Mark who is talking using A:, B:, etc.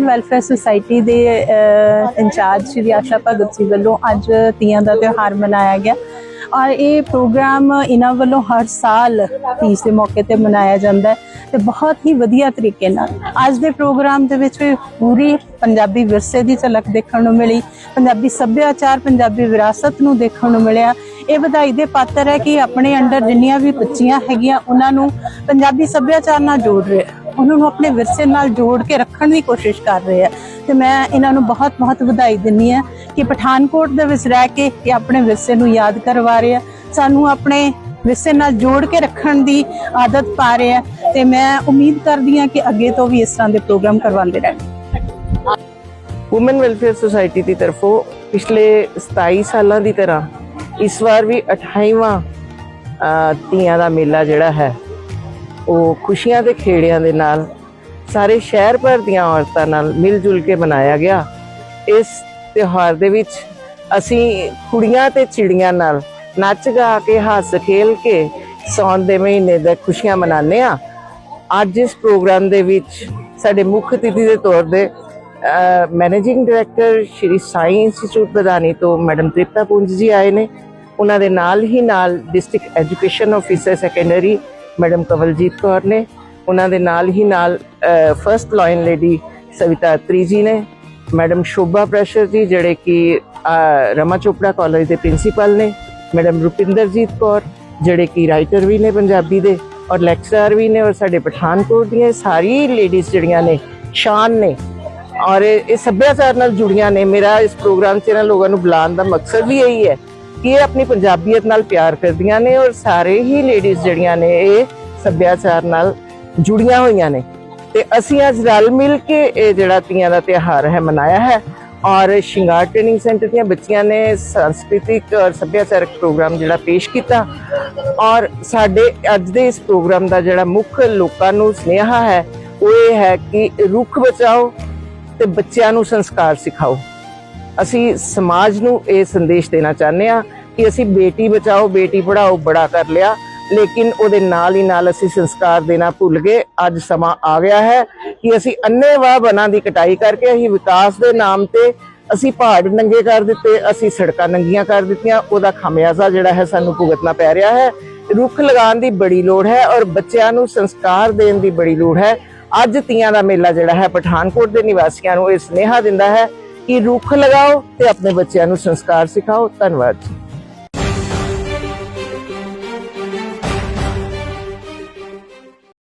A: Welfare society ਦੇ incharge Shri Asha Bhagat ji ਵੱਲੋਂ ਅੱਜ ਤੀਆਂ ਦਾ ਤਿਉਹਾਰ ਮਨਾਇਆ ਗਿਆ। ਔਰ ਇਹ ਪ੍ਰੋਗਰਾਮ ਇਹਨਾਂ ਵੱਲੋਂ ਹਰ ਸਾਲ ਤੀਜ ਦੇ ਮੌਕੇ ਤੇ ਮਨਾਇਆ ਜਾਂਦਾ ਹੈ ਤੇ ਬਹੁਤ ਹੀ ਵਧੀਆ ਤਰੀਕੇ ਨਾਲ ਅੱਜ ਦੇ ਪ੍ਰੋਗਰਾਮ ਦੇ ਵਿੱਚ ਵੀ ਪੂਰੀ ਪੰਜਾਬੀ ਵਿਰਸੇ ਦੀ ਝਲਕ ਦੇਖਣ ਨੂੰ ਮਿਲੀ, ਪੰਜਾਬੀ ਸੱਭਿਆਚਾਰ, ਪੰਜਾਬੀ ਵਿਰਾਸਤ ਨੂੰ ਦੇਖਣ ਨੂੰ ਮਿਲਿਆ। ਇਹ ਵਧਾਈ ਦੇ ਪਾਤਰ ਹੈ ਕਿ ਆਪਣੇ ਅੰਡਰ ਜਿੰਨੀਆਂ ਵੀ ਬੱਚੀਆਂ ਹੈਗੀਆਂ, ਉਹਨਾਂ ਨੂੰ ਪੰਜਾਬੀ ਸੱਭਿਆਚਾਰ ਨਾਲ ਜੋੜ ਰਹੇ ਉਹਨਾਂ ਨੂੰ ਆਪਣੇ ਵਿਰਸੇ ਨਾਲ ਜੋੜ ਕੇ ਰੱਖਣ ਦੀ ਕੋਸ਼ਿਸ਼ ਕਰ ਰਹੇ ਆ। ਤੇ ਮੈਂ ਇਹਨਾਂ ਨੂੰ ਬਹੁਤ ਬਹੁਤ ਵਧਾਈ ਦਿੰਨੀ ਆ ਕਿ ਪਠਾਨਕੋਟ ਦੇ ਵਿੱਚ ਰਹਿ ਕੇ ਇਹ ਆਪਣੇ ਵਿਰਸੇ ਨੂੰ ਯਾਦ ਕਰਵਾ ਰਹੇ। ਆ ਸਾਨੂੰ ਆਪਣੇ ਵਿਰਸੇ ਨਾਲ ਜੋੜ ਕੇ ਰੱਖਣ ਦੀ ਆਦਤ ਪਾ ਰਿਹਾ। ਤੇ ਮੈਂ ਉਮੀਦ ਕਰਦੀ ਹਾਂ ਕਿ ਅੱਗੇ ਤੋਂ ਵੀ ਇਸ ਤਰ੍ਹਾਂ ਦੇ ਪ੍ਰੋਗਰਾਮ ਕਰਵਾਉਂਦੇ ਰਹਿਣ।
B: ਔਮਨ ਵੈਲਫੇਅਰ ਸੁਸਾਇਟੀ ਦੀ ਤਰਫੋਂ ਪਿਛਲੇ 27 ਸਾਲਾਂ ਦੀ ਤਰ੍ਹਾਂ ਇਸ ਵਾਰ ਵੀ 28ਵਾਂ ਅ, ਤੀਆਂ ਦਾ ਮੇਲਾ ਜਿਹੜਾ ਹੈ ਉਹ ਖੁਸ਼ੀਆਂ ਦੇ ਖੇੜਿਆਂ ਦੇ ਨਾਲ ਸਾਰੇ ਸ਼ਹਿਰ ਭਰ ਦੀਆਂ ਔਰਤਾਂ ਨਾਲ ਮਿਲ ਜੁਲ ਕੇ ਮਨਾਇਆ ਗਿਆ। ਇਸ ਤਿਉਹਾਰ ਦੇ ਵਿੱਚ ਅਸੀਂ ਕੁੜੀਆਂ ਤੇ ਚਿੜੀਆਂ ਨਾਲ ਨੱਚ ਗਾ ਕੇ, ਹੱਸ ਖੇਲ ਕੇ ਸੌਣ ਦੇ ਮਹੀਨੇ ਦਾ ਖੁਸ਼ੀਆਂ ਮਨਾਉਂਦੇ ਆ ਅੱਜ ਇਸ ਪ੍ਰੋਗਰਾਮ ਦੇ ਵਿੱਚ ਸਾਡੇ ਮੁੱਖ ਅਤਿਥੀ ਦੇ ਤੌਰ ਤੇ managing director Shri Sai institute Badani ਤੋਂ ਮੈਡਮ ਤ੍ਰਿਪਤਾ ਪੁੰਜ ਜੀ ਆਏ ਨੇ। ਉਹਨਾਂ ਦੇ ਨਾਲ ਹੀ ਨਾਲ district education officer secondary madam Kawaljit Kaur ਨੇ। ਉਹਨਾਂ ਦੇ ਨਾਲ ਹੀ ਨਾਲ first line lady Savita Atri ji ਨੇ। ਮੈਡਮ ਸ਼ੋਭਾ ਪ੍ਰੈਸ਼ਰ ਜੀ, ਜਿਹੜੇ ਕਿ ਰਮਾ ਚੋਪੜਾ ਕਾਲਜ ਦੇ ਪ੍ਰਿੰਸੀਪਲ ਨੇ, ਮੈਡਮ ਰੁਪਿੰਦਰਜੀਤ ਕੌਰ, ਜਿਹੜੇ ਕਿ ਰਾਈਟਰ ਵੀ ਨੇ ਪੰਜਾਬੀ ਦੇ ਔਰ ਲੈਕਚਰਰ ਵੀ ਨੇ ਔਰ ਸਾਡੇ ਪਠਾਨਕੋਟ ਦੀਆਂ ਸਾਰੀ ਲੇਡੀਜ਼ ਜਿਹੜੀਆਂ ਨੇ, ਸ਼ਾਨ ਨੇ ਔਰ ਇਹ ਸੱਭਿਆਚਾਰ ਨਾਲ ਜੁੜੀਆਂ ਨੇ। ਮੇਰਾ ਇਸ ਪ੍ਰੋਗਰਾਮ 'ਚ ਇਹਨਾਂ ਲੋਕਾਂ ਨੂੰ ਬੁਲਾਉਣ ਦਾ ਮਕਸਦ ਵੀ ਇਹੀ ਹੈ ਕਿ ਇਹ ਆਪਣੀ ਪੰਜਾਬੀਅਤ ਨਾਲ ਪਿਆਰ ਕਰਦੀਆਂ ਨੇ ਔਰ ਸਾਰੇ ਹੀ ਲੇਡੀਜ਼ ਜਿਹੜੀਆਂ ਨੇ, ਇਹ ਸੱਭਿਆਚਾਰ ਨਾਲ ਜੁੜੀਆਂ ਹੋਈਆਂ ਨੇ। ਤੇ ਅਸੀਂ ਅੱਜ ਰਲ ਮਿਲ ਕੇ ਇਹ ਜਿਹੜਾ ਤੀਆਂ ਦਾ ਤਿਉਹਾਰ ਹੈ ਮਨਾਇਆ ਹੈ ਔਰ ਸ਼ਿੰਗਾਰ ਟ੍ਰੇਨਿੰਗ ਸੈਂਟਰ ਦੀਆਂ ਬੱਚੀਆਂ ਨੇ ਸੰਸਕ੍ਰਿਤਿਕ ਔਰ ਸੱਭਿਆਚਾਰਕ ਪ੍ਰੋਗਰਾਮ ਜਿਹੜਾ ਪੇਸ਼ ਕੀਤਾ ਔਰ ਸਾਡੇ ਅੱਜ ਦੇ ਇਸ ਪ੍ਰੋਗਰਾਮ ਦਾ ਜਿਹੜਾ ਮੁੱਖ ਲੋਕਾਂ ਨੂੰ ਸੁਨੇਹਾ ਹੈ, ਉਹ ਇਹ ਹੈ ਕਿ ਰੁੱਖ ਬਚਾਓ ਤੇ ਬੱਚਿਆਂ ਨੂੰ ਸੰਸਕਾਰ ਸਿਖਾਓ। ਅਸੀਂ ਸਮਾਜ ਨੂੰ ਇਹ ਸੰਦੇਸ਼ ਦੇਣਾ ਚਾਹੁੰਦੇ ਆ ਕਿ ਅਸੀਂ ਬੇਟੀ ਬਚਾਓ, ਬੇਟੀ ਪੜਾਓ ਬੜਾ ਕਰ ਲਿਆ। ਲੇਕਿਨ ਉਹਦੇ ਨਾਲ ਹੀ ਨਾਲ ਅਸੀਂ ਸੰਸਕਾਰ ਦੇਣਾ ਭੁੱਲ ਗਏ। ਅੱਜ ਸਮਾਂ ਆ ਗਿਆ ਹੈ ਕਿ ਅਸੀਂ ਅੰਨੇਵਾਹ ਬਨਾਂ ਦੀ ਕਟਾਈ ਕਰਕੇ ਅਸੀਂ ਵਿਕਾਸ ਦੇ ਨਾਮ ਤੇ ਅਸੀਂ ਪਹਾੜ ਨੰਗੇ ਕਰ ਦਿੱਤੇ, ਅਸੀਂ ਸੜਕਾਂ ਨੰਗੀਆਂ ਕਰ ਦਿੱਤੀਆਂ, ਉਹਦਾ ਖਾਮਿਆਜ਼ਾ ਜਿਹੜਾ ਹੈ ਸਾਨੂੰ ਭੁਗਤਣਾ ਪੈ ਰਿਹਾ ਹੈ। ਰੁੱਖ ਲਗਾਉਣ ਦੀ ਬੜੀ ਲੋੜ ਹੈ ਔਰ ਬੱਚਿਆਂ ਨੂੰ ਸੰਸਕਾਰ ਦੇਣ ਦੀ ਬੜੀ ਲੋੜ ਹੈ। ਅੱਜ ਤੀਆਂ ਦਾ ਮੇਲਾ ਜਿਹੜਾ ਹੈ ਪਠਾਨਕੋਟ ਦੇ ਨਿਵਾਸੀਆਂ ਨੂੰ ਇਹ ਸੁਨੇਹਾ ਦਿੰਦਾ ਹੈ ਕਿ ਰੁੱਖ ਲਗਾਓ ਤੇ ਆਪਣੇ ਬੱਚਿਆਂ ਨੂੰ ਸੰਸਕਾਰ ਸਿਖਾਓ। ਧੰਨਵਾਦ ਜੀ।